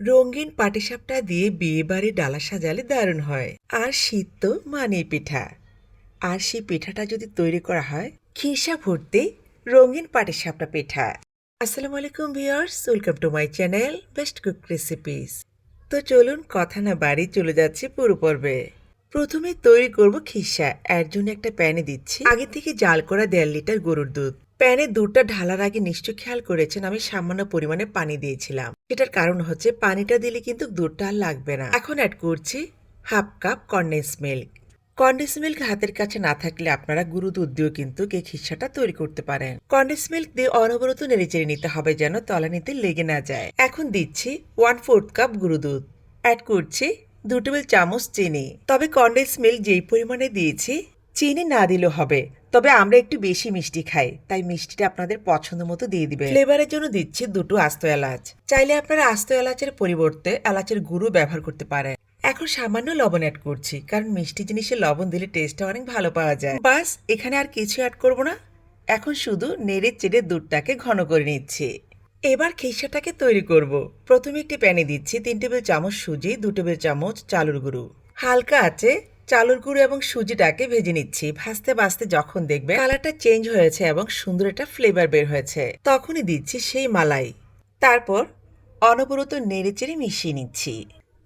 রঙিন পাটিসাপটা দিয়ে বিয়ে বাড়ি ডালা সাজালে দারুণ হয়। আর শীত তো মানে পিঠা। আর সেই পিঠাটা যদি তৈরি করা হয়, খিসা ভর্তি রঙিন পাটিসাপটা পিঠা। আসসালামু আলাইকুম viewers, welcome to my channel best cook recipes. তো চলুন কথা না বাড়ি চলে যাচ্ছে পুরো পর্বে। প্রথমে তৈরি করব খিসা। এর জন্য একটা প্যানে দিচ্ছি। আগে থেকে জাল করা দেড় লিটার গরুর দুধ। প্যানে দুধটা ঢালার আগে নিশ্চয় খেয়াল করেছেন, আমি সামান্য পরিমাণে পানি দিয়েছিলাম। এটার কারণ হচ্ছে পানিটা দিলে কিন্তু দুধটা আর লাগবে না। এখন অ্যাড করছি half cup condensed milk condensed milk হাতের কাছে না থাকলে আপনারা গুরু দুধ দিয়েও কিন্তু এই খিসাটা তৈরি করতে পারেন। কন্ডেন্স মিল্ক দিয়ে অনবরত নেড়েচেড়ে নিতে হবে যেন তলানিতে লেগে না যায়। এখন দিচ্ছি ওয়ান ফোর্থ কাপ গুরু দুধ। অ্যাড করছি দু টেবিল চামচ চিনি। তবে কন্ডেন্স মিল্ক যেই পরিমাণে দিয়েছি, চিনি না দিলেও হবে। তবে আমরা একটু বেশি মিষ্টি খাই, তাই মিষ্টিটা আপনাদের পছন্দ মতো দিয়ে দিবেন ফ্লেভারের জন্য দিচ্ছি দুটো আস্ত এলাচ। চাইলে আপনারা আস্ত এলাচের পরিবর্তে এলাচের গুঁড়ো ব্যবহার করতে পারেন। এখন সামান্য লবণ অ্যাড করছি, কারণ মিষ্টি জিনিসে লবণ দিলে টেস্টটা অনেক ভালো পাওয়া যায়। বাস, এখানে আর কিছু অ্যাড করব না। এখন শুধু নেড়ে চেড়ে দুধটাকে ঘন করে নিচ্ছি। এবার খিসাটাকে তৈরি করব। প্রথমে একটি প্যানে দিচ্ছি তিন টেবিল চামচ সুজি, দু টেবিল চামচ চালুর গুঁড়ো। হালকা আছে চালুর গুঁড়ো এবং সুজিটাকে ভেজে নিচ্ছি। ভাজতে ভাজতে যখন দেখবে কালারটা চেঞ্জ হয়েছে এবং সুন্দর একটা ফ্লেভার বের হয়েছে, তখনই দিচ্ছি সেই মালাই। তারপর অনবরত নেড়েচেড়ে মিশিয়ে নিচ্ছি।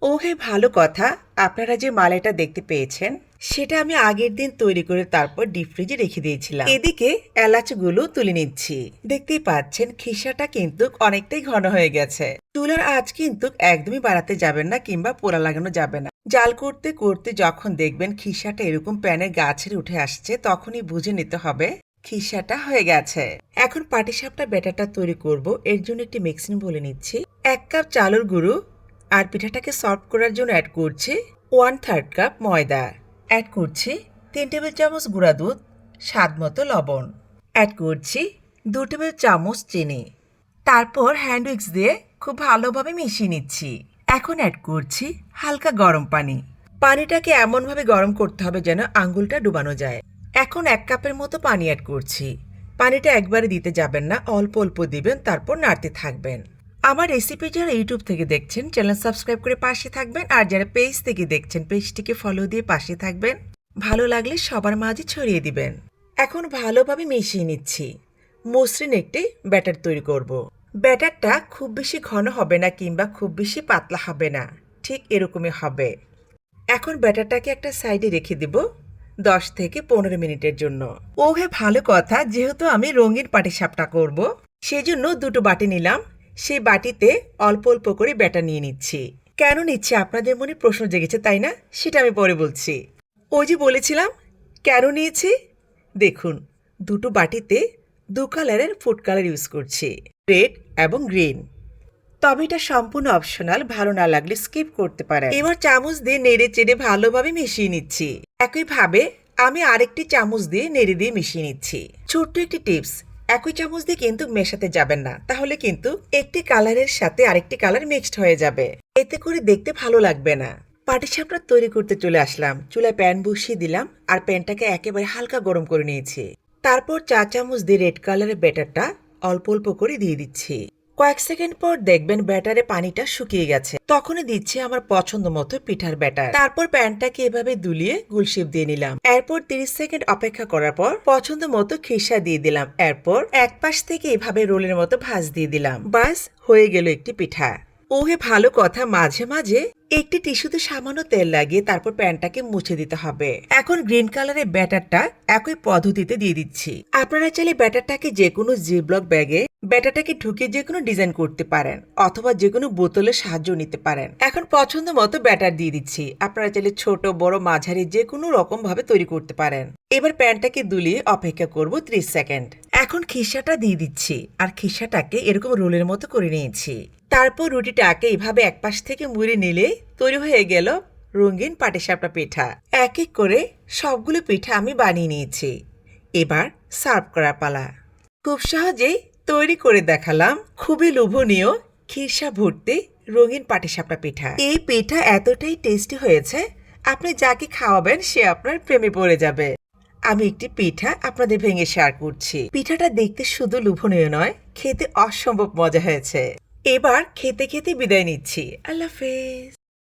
ও হে ভালো কথা! আপনারা যে মালাইটা দেখতে পেয়েছেন, সেটা আমি আগের দিন তৈরি করে তারপর ডিপ ফ্রিজে রেখে দিয়েছিলাম। এদিকে এলাচগুলো তুলে নিচ্ছি। দেখতেই পাচ্ছেন, খিসাটা কিন্তু অনেকটাই ঘন হয়ে গেছে। চুলার আজ কিন্তু একদমই বাড়াতে যাবেন না কিংবা পোড়া লাগানো যাবে না। জাল করতে করতে যখন দেখবেন খিসাটা এরকম প্যানের গাছের উঠে আসছে, তখনই বুঝে নিতে হবে খিসাটা হয়ে গেছে। এখন পাটিসাপটা ব্যাটারটা তৈরি করব। এর জন্য একটি মিক্সিং বলে নিচ্ছি। এক কাপ চালুর গুঁড়ো আর পিঠাটাকে সফট করার জন্য অ্যাড করছি ওয়ান থার্ড কাপ ময়দা। অ্যাড করছি তিন টেবিল চামচ গুঁড়া দুধ, স্বাদ মতো লবণ। অ্যাড করছি দু টেবিল চামচ চিনি। তারপর হ্যান্ড উইক্স দিয়ে খুব ভালোভাবে মিশিয়ে নিচ্ছি। এখন অ্যাড করছি হালকা গরম পানি। পানিটাকে এমনভাবে গরম করতে হবে যেন আঙ্গুলটা ডুবানো যায়। এখন এক কাপের মতো পানি অ্যাড করছি। পানিটা একবারে দিতে যাবেন না, অল্প অল্প দিবেন, তারপর নাড়তে থাকবেন। আমার রেসিপি যারা ইউটিউব থেকে দেখছেন চ্যানেল সাবস্ক্রাইব করে পাশে থাকবেন, আর যারা পেজ থেকে দেখছেন পেজটিকে ফলো দিয়ে পাশে থাকবেন। ভালো লাগলে সবার মাঝে ছড়িয়ে দিবেন। এখন ভালোভাবে মিশিয়ে নিচ্ছি। মসৃণ একটি ব্যাটার তৈরি করব। ব্যাটারটা খুব বেশি ঘন হবে না কিংবা খুব বেশি পাতলা হবে না। ঠিক এরকমই হবে। এখন ব্যাটারটাকে একটা সাইডে রেখে দিব দশ থেকে পনেরো মিনিটের জন্য। ও হে ভালো কথা। যেহেতু আমি রঙিন পাটিসাপটা করব, সেজন্য দুটো বাটি নিলাম। সেই বাটিতে অল্প অল্প করে ব্যাটার নিয়ে নিচ্ছি। কেন নিচ্ছে? আপনাদের মনে প্রশ্ন জেগেছে, তাই না? সেটা আমি পরে বলছি। ওই যে বলেছিলাম, কেন নিয়েছি? দেখুন, দুটো বাটিতে দু কালারের ফুড কালার ইউজ করছি। রেড এবং গ্রিন তবে এটা সম্পূর্ণ অপশনাল ভালো না লাগলে স্কিপ করতে পারেন। এবার চামচ দিয়ে নেড়ে চেড়ে ভালোভাবে মিশিয়ে নিচ্ছি। একইভাবে আমি আরেকটি চামচ দিয়ে নেড়ে দিয়ে মিশিয়ে নিচ্ছি। ছোট্ট একটি টিপস, একই চামচ দিয়ে কিন্তু মেশাতে যাবেন না। তাহলে কিন্তু একটি কালারের সাথে আরেকটি কালার মিক্সড হয়ে যাবে। এতে করে দেখতে ভালো লাগবে না। পাটিসাপটা তৈরি করতে চলে আসলাম। চুলায় প্যান বসিয়ে দিলাম আর প্যানটাকে একেবারে হালকা গরম করে নিয়েছি। তারপর চা চামচ দিয়ে রেড কালারের ব্যাটারটা অল্প অল্প করে দিয়ে দিচ্ছি। কয়েক সেকেন্ড পর দেখবেন ব্যাটারে পানিটা শুকিয়ে গেছে। তখনই দিচ্ছি আমার পছন্দ মতো পিঠার ব্যাটার। তারপর প্যানটাকে এভাবে দুলিয়ে গুলশিপ দিয়ে নিলাম। এরপর তিরিশ সেকেন্ড অপেক্ষা করার পর পছন্দ মতো খিসা দিয়ে দিলাম। এরপর এক পাশ থেকে এভাবে রোলের মতো ভাজ দিয়ে দিলাম। বাস হয়ে গেল একটি পিঠা। ওহে ভালো কথা, মাঝে মাঝে একটি টিস্যুতে সামান্য তেল লাগিয়ে তারপর প্যানটাকে মুছে দিতে হবে। এখন গ্রিন কালারের ব্যাটারটা একই পদ্ধতিতে দিয়ে দিচ্ছি। আপনারা চাইলে ব্যাটারটাকে যে কোনো জিব্লক ব্যাগে, ব্যাটারটাকে ঢুকিয়ে যে কোনো ডিজাইন করতে পারেন অথবা যে কোনো বোতলের সাহায্য নিতে পারেন। এখন পছন্দ মতো ব্যাটার দিয়ে দিচ্ছি। আপনারা চাইলে ছোট, বড়, মাঝারি যে কোনো রকম ভাবে তৈরি করতে পারেন। এবার প্যানটাকে দুলিয়ে অপেক্ষা করব ত্রিশ সেকেন্ড। এখন খিসাটা দিয়ে দিচ্ছি। আর খিসাটাকে এরকম রোলের মতো করে নিয়েছি। তারপর রুটিটাকে এভাবে এক পাশ থেকে মুড়ে নিলে তৈরি হয়ে গেল রঙিন পাটিসাপটা পিঠা। এক এক করে সবগুলো পিঠা আমি বানিয়ে নিয়েছি। এবার সার্ভ করার পালা। খুব সহজেই তৈরি করে দেখালাম খুবই লোভনীয় খিরসা ভর্তি রঙিন পাটিসাপটা পিঠা। এই পিঠা এতটাই টেস্টি হয়েছে, আপনি যাকে খাওয়াবেন সে আপনার প্রেমে পড়ে যাবে। আমি একটি পিঠা আপনাদের ভেঙে শেয়ার করছি। পিঠাটা দেখতে শুধু লোভনীয় নয়, খেতে অসম্ভব মজা হয়েছে। এবার খেতে খেতে বিদায় নিচ্ছি। আল্লাহ হাফেজ।